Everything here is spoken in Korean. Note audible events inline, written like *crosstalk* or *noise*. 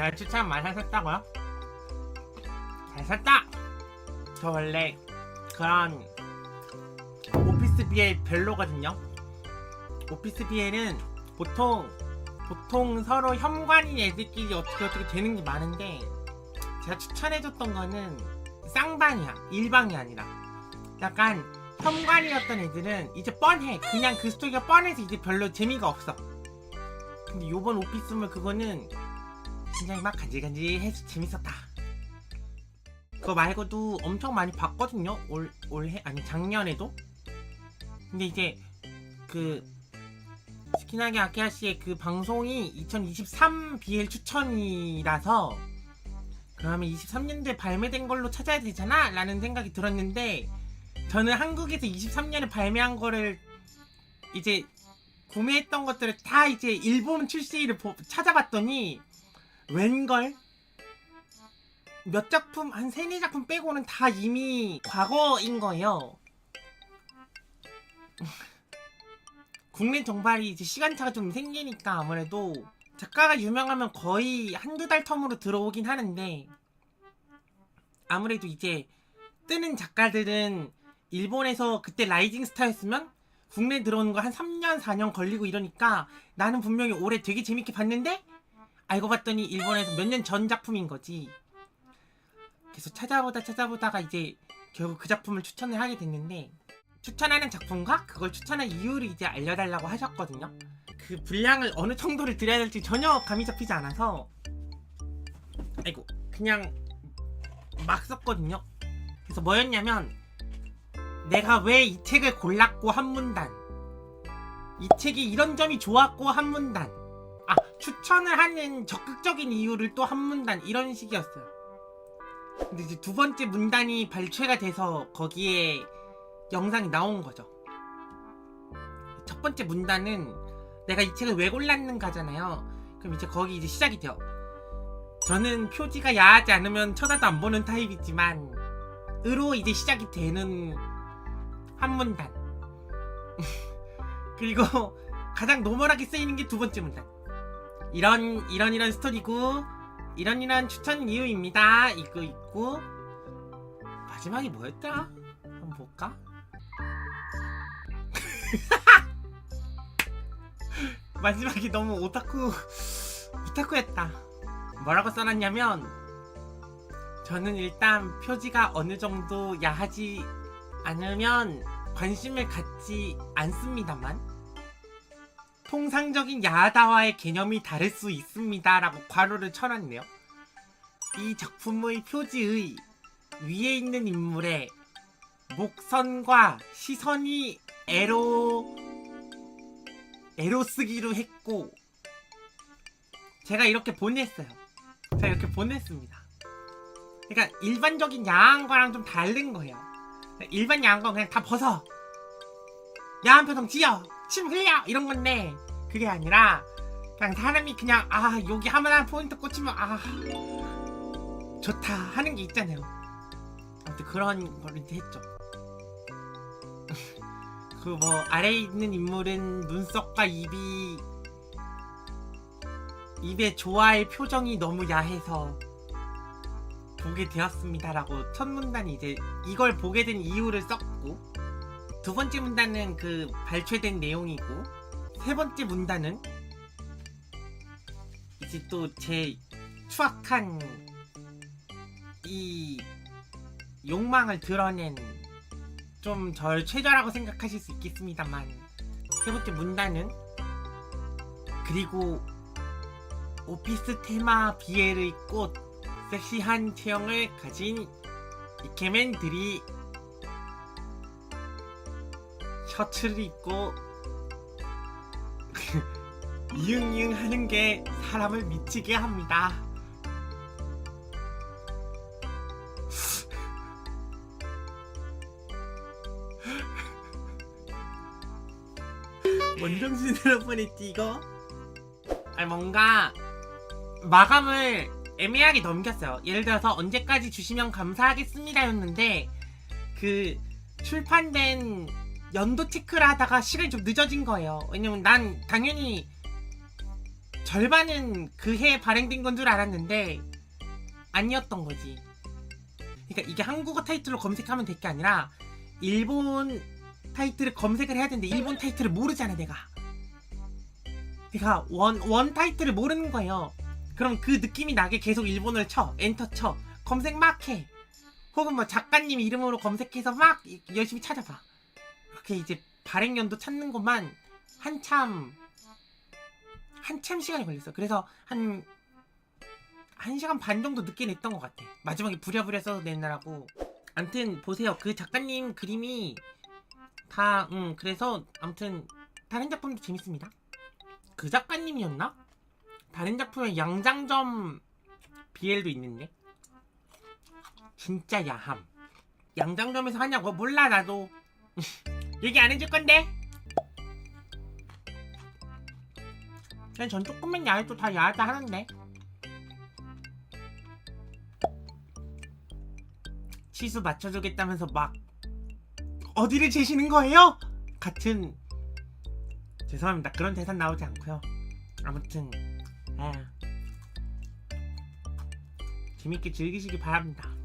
제가 추천 많이 샀다고요? 잘 샀다! 저 원래 그런 오피스 BL 별로거든요. 오피스 BL은 보통 보통 서로 현관인 애들끼리 어떻게 어떻게 되는 게 많은데 제가 추천해줬던 거는 쌍방이야 일방이 아니라 약간 현관이었던 애들은 이제 뻔해 그냥 그 스토리가 뻔해서 이제 별로 재미가 없어 근데 요번 오피스물 그거는 굉장히 막 간질간질해서 재밌었다. 그거 말고도 엄청 많이 봤거든요. 올 올해 아니 작년에도. 근데 이제 그 스키나게 아키아 씨의 그 방송이 2023 BL 추천이라서 그러면 23년도에 발매된 걸로 찾아야 되잖아? 라는 생각이 들었는데 저는 한국에서 23년에 발매한 거를 이제 구매했던 것들을 다 이제 일본 출시를 보- 찾아봤더니 웬걸 몇 작품 한 세네 작품 빼고는 다 이미 과거인 거예요. *laughs* 국내 정발이 이제 시간차가 좀 생기니까 아무래도 작가가 유명하면 거의 한두 달 텀으로 들어오긴 하는데 아무래도 이제 뜨는 작가들은 일본에서 그때 라이징 스타였으면 국내 들어오는 거 한 3년 4년 걸리고 이러니까 나는 분명히 올해 되게 재밌게 봤는데 알고 봤더니 일본에서 몇 년 전 작품인 거지 계속 찾아보다 찾아보다가 이제 결국 그 작품을 추천을 하게 됐는데 추천하는 작품과 그걸 추천한 이유를 이제 알려달라고 하셨거든요. 그 분량을 어느 정도를 드려야 될지 전혀 감이 잡히지 않아서 아이고 그냥 막 썼거든요. 그래서 뭐였냐면 내가 왜 이 책을 골랐고 한 문단 이 책이 이런 점이 좋았고 한 문단 아 추천을 하는 적극적인 이유를 또 한 문단 이런 식이었어요. 근데 이제 두 번째 문단이 발췌가 돼서 거기에 영상이 나온 거죠. 첫 번째 문단은 내가 이 책을 왜 골랐는가잖아요. 그럼 이제 거기 이제 시작이 돼요. 저는 표지가 야하지 않으면 쳐다도 안 보는 타입이지만 으로 이제 시작이 되는 한 문단. *laughs* 그리고 가장 노멀하게 쓰이는 게 두 번째 문단. 이런 이런 이런 스토리고 이런 이런 추천 이유입니다. 이거 있고 마지막이 뭐였더라? 한번 볼까? *laughs* 마지막이 너무 오타쿠 오타쿠였다. 뭐라고 써놨냐면 저는 일단 표지가 어느 정도 야하지 않으면 관심을 갖지 않습니다만 통상적인 야하다와의 개념이 다를 수 있습니다 라고 괄호를 쳐놨네요. 이 작품의 표지의 위에 있는 인물의 목선과 시선이 에로 에로 쓰기로 했고 제가 이렇게 보냈어요. 제가 이렇게 보냈습니다. 그러니까 일반적인 야한 거랑 좀 다른 거예요. 일반 야한 건 그냥 다 벗어. 야한 표정 지어. 침 흘려. 이런 건데 그게 아니라 그냥 사람이 그냥 아 여기 하나 포인트 꽂히면 아 좋다 하는 게 있잖아요. 아무튼 그런 걸 이제 했죠. *laughs* 그 뭐 아래에 있는 인물은 눈썹과 입이 입에 좋아할 표정이 너무 야해서 보게 되었습니다라고 첫 문단이 이제 이걸 보게 된 이유를 썼고 두 번째 문단은 그 발췌된 내용이고 세 번째 문단은 이제 또 제 추악한 이 욕망을 드러낸 좀 절 최저라고 생각하실 수 있겠습니다만 세 번째 문단은 그리고 오피스 테마 비엘의 꽃 섹시한 체형을 가진 이케맨들이 셔츠를 입고 *laughs* 이응이응 하는 게 사람을 미치게 합니다. *laughs* 원정신으로 보냈지 이거? 아니 뭔가 마감을 애매하게 넘겼어요. 예를 들어서 언제까지 주시면 감사하겠습니다였는데 그 출판된 연도 체크를 하다가 시간이 좀 늦어진 거예요. 왜냐면 난 당연히 절반은 그해 발행된 건 줄 알았는데 아니었던 거지. 그러니까 이게 한국어 타이틀로 검색하면 될 게 아니라 일본 타이틀을 검색을 해야 되는데 일본 타이틀을 모르잖아 내가. 내가 원, 원 타이틀을 모르는 거예요. 그럼 그 느낌이 나게 계속 일본어를 쳐. 엔터 쳐. 검색 막 해. 혹은 뭐 작가님 이름으로 검색해서 막 이- 열심히 찾아봐. 그렇게 이제 발행연도 찾는 것만 한참 한참 시간이 걸렸어. 그래서 한, 한 시간 반 정도 늦게 냈던 것 같아. 마지막에 부랴부랴 써서 냈나라고. 암튼, 보세요. 그 작가님 그림이 다, 음, 그래서, 암튼, 다른 작품도 재밌습니다. 그 작가님이었나? 다른 작품에 양장점 BL도 있는데? 진짜 야함. 양장점에서 하냐고? 몰라, 나도. *laughs* 얘기 안 해줄 건데? 전 조금만 야해도 다 야하다 하는데. 치수 맞춰주겠다면서 막 어디를 재시는 거예요? 같은 죄송합니다. 그런 대사 나오지 않고요. 아무튼 에 재밌게 즐기시기 바랍니다